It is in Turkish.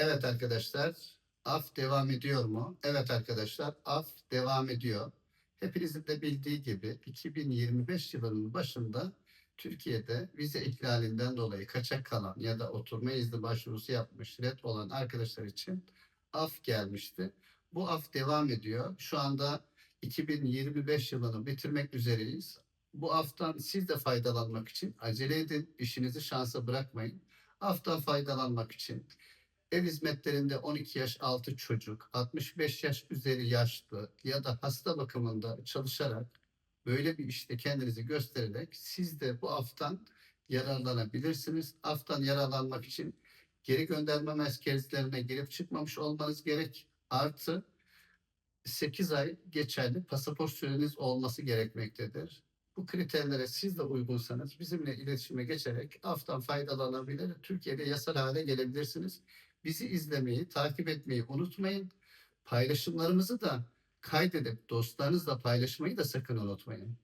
Evet arkadaşlar, af devam ediyor mu? Evet arkadaşlar, af devam ediyor. Hepinizin de bildiği gibi 2025 yılının başında Türkiye'de vize ihlalinden dolayı kaçak kalan ya da oturma izni başvurusu yapmış, red olan arkadaşlar için af gelmişti. Bu af devam ediyor. Şu anda 2025 yılını bitirmek üzereyiz. Bu aftan siz de faydalanmak için acele edin, işinizi şansa bırakmayın. Aftan faydalanmak için ev hizmetlerinde 12 yaş altı çocuk, 65 yaş üzeri yaşlı ya da hasta bakımında çalışarak böyle bir işte kendinizi göstererek siz de bu aftan yararlanabilirsiniz. Aftan yararlanmak için geri gönderme merkezlerine girip çıkmamış olmanız gerek. Artı 8 ay geçerli pasaport süreniz olması gerekmektedir. Bu kriterlere siz de uygunsanız bizimle iletişime geçerek aftan faydalanabilir, Türkiye'de yasal hale gelebilirsiniz. Bizi izlemeyi, takip etmeyi unutmayın. Paylaşımlarımızı da kaydedip dostlarınızla paylaşmayı da sakın unutmayın.